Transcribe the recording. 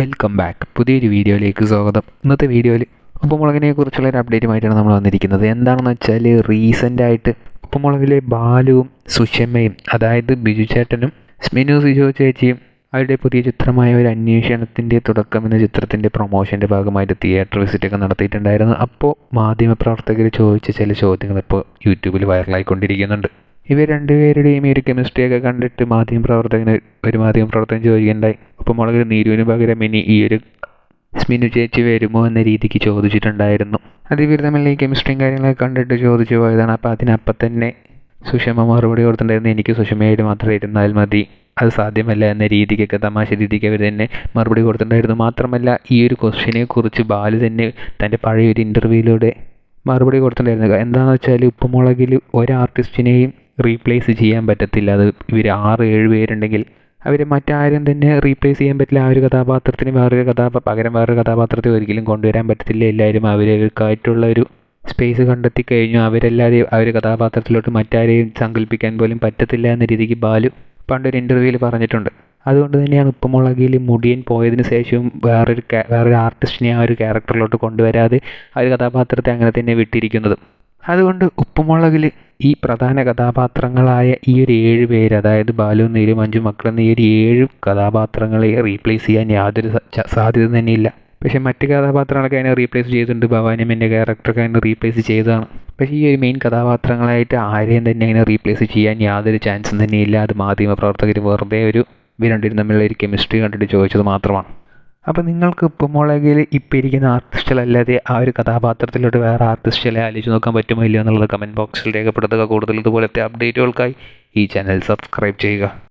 Welcome back പുതിയൊരു വീഡിയോയിലേക്ക് സ്വാഗതം. ഇന്നത്തെ വീഡിയോയിൽ ഉപ്പുമുളകിനെ കുറിച്ചുള്ള ഒരു അപ്ഡേറ്റുമായിട്ടാണ് നമ്മൾ വന്നിരിക്കുന്നത്. എന്താണെന്ന് വെച്ചാൽ റീസെന്റായിട്ട് ഉപ്പുമുളകിലെ ബാലുവും സുഷമയും അതായത് ബിജു ചേട്ടനും സ്മിനു സിജോ ചേച്ചിയും അവരുടെ പുതിയ ചിത്രമായ ഒരു അന്വേഷണത്തിന്റെ തുടക്കം എന്ന ചിത്രത്തിന്റെ പ്രൊമോഷന്റെ ഭാഗമായിട്ട് തിയേറ്റർ വിസിറ്റൊക്കെ നടത്തിയിട്ടുണ്ടായിരുന്നു. അപ്പോൾ മാധ്യമപ്രവർത്തകർ ചോദിച്ച ചില ചോദ്യങ്ങൾ ഇപ്പോൾ യൂട്യൂബിൽ വൈറലായിക്കൊണ്ടിരിക്കുന്നുണ്ട് ഇവർ രണ്ടുപേരുടെയും ഈ ഒരു കെമിസ്ട്രിയൊക്കെ കണ്ടിട്ട് മാധ്യമ പ്രവർത്തകന് ഒരു മാധ്യമ പ്രവർത്തകൻ ചോദിക്കേണ്ടായി. അപ്പോൾ മുളകിൽ നീരുവിന് പകരം ഇനി ഈ ഒരു സ്മിനു ചേച്ചി വരുമോ എന്ന രീതിക്ക് ചോദിച്ചിട്ടുണ്ടായിരുന്നു. അത് ഇവർ തമ്മിൽ ഈ കെമിസ്ട്രിയും കാര്യങ്ങളൊക്കെ കണ്ടിട്ട് ചോദിച്ചു പോയതാണ്. അപ്പോൾ അതിനപ്പം തന്നെ സുഷമ മറുപടി കൊടുത്തിട്ടുണ്ടായിരുന്നു. എനിക്ക് സുഷമയായിട്ട് മാത്രം ഇരുന്നാൽ മതി. അത് സാധ്യമല്ല എന്ന രീതിക്കൊക്കെ തമാശ രീതിക്ക് അവർ തന്നെ മറുപടി കൊടുത്തിട്ടുണ്ടായിരുന്നു. മാത്രമല്ല ഈ ഒരു ക്വസ്റ്റ്യനെ കുറിച്ച് ബാലു തന്നെ തന്റെ പഴയ ഒരു ഇന്റർവ്യൂയിലൂടെ മറുപടി കൊടുത്തിട്ടുണ്ടായിരുന്നു. എന്താണെന്ന് വെച്ചാൽ ഉപ്പുമുളകിൽ ഒരു ആർട്ടിസ്റ്റിനെയും റീപ്ലേസ് ചെയ്യാൻ പറ്റത്തില്ല. അത് ഇവർ ആറ് ഏഴ് പേരുണ്ടെങ്കിൽ അവർ മറ്റാരും തന്നെ റീപ്ലേസ് ചെയ്യാൻ പറ്റില്ല. ആ ഒരു കഥാപാത്രത്തിന് വേറൊരു കഥാപാ പകരം വേറൊരു കഥാപാത്രത്തെ ഒരിക്കലും കൊണ്ടുവരാൻ പറ്റത്തില്ല. എല്ലാവരും അവരവർക്കായിട്ടുള്ള ഒരു സ്പേസ് കണ്ടെത്തി കഴിഞ്ഞു. അവരല്ലാതെ ആ ഒരു കഥാപാത്രത്തിലോട്ട് മറ്റാരെയും സങ്കല്പിക്കാൻ പോലും പറ്റത്തില്ല എന്ന രീതിക്ക് ബാലു പണ്ടൊരു ഇന്റർവ്യൂവിൽ പറഞ്ഞിട്ടുണ്ട്. അതുകൊണ്ട് തന്നെയാണ് ഉപ്പുമുളകിൽ മുടിയൻ പോയതിന് ശേഷവും വേറൊരു വേറൊരു ആർട്ടിസ്റ്റിനെ ആ ഒരു ക്യാരക്ടറിലോട്ട് കൊണ്ടുവരാതെ ആ ഒരു കഥാപാത്രത്തെ അങ്ങനെ തന്നെ വിട്ടിരിക്കുന്നത്. അതുകൊണ്ട് ഉപ്പുമുളകിൽ ഈ പ്രധാന കഥാപാത്രങ്ങളായ ഈ ഒരു ഏഴ് പേര് അതായത് ബാലു നീരു മഞ്ജു മക്കളെന്ന ഈ ഒരു ഏഴ് കഥാപാത്രങ്ങളെ റീപ്ലേസ് ചെയ്യാൻ യാതൊരു സാധ്യത തന്നെയില്ല പക്ഷേ മറ്റ് കഥാപാത്രങ്ങളൊക്കെ അതിനെ റീപ്ലേസ് ചെയ്തിട്ടുണ്ട്. ഭവാനിയമ്മന്റെ ക്യാരക്ടറൊക്കെ അതിനെ റീപ്ലേസ് ചെയ്തതാണ്. പക്ഷേ ഈ ഒരു മെയിൻ കഥാപാത്രങ്ങളായിട്ട് ആരെയും തന്നെ അതിനെ റീപ്ലേസ് ചെയ്യാൻ യാതൊരു ചാൻസും തന്നെയില്ല അത് മാധ്യമപ്രവർത്തകർ വെറുതെ ഒരു ഇവ രണ്ടുപേരും തമ്മിലുള്ള ഒരു കെമിസ്ട്രി കണ്ടിട്ട് ചോദിച്ചത് മാത്രമാണ്. അപ്പോൾ നിങ്ങൾക്ക് ഉപ്പുമുളകിൽ ഇപ്പം ഇരിക്കുന്ന ആർട്ടിസ്റ്റുകളല്ലാതെ ആ ഒരു കഥാപാത്രത്തിലോട്ട് വേറെ ആർട്ടിസ്റ്റുകളെ ആലോചിച്ച് നോക്കാൻ പറ്റുമോ ഇല്ലയോ എന്നുള്ളത് കമന്റ് ബോക്സിൽ രേഖപ്പെടുത്തുക. കൂടുതൽ ഇതുപോലത്തെ അപ്ഡേറ്റുകൾക്കായി ഈ ചാനൽ സബ്സ്ക്രൈബ് ചെയ്യുക.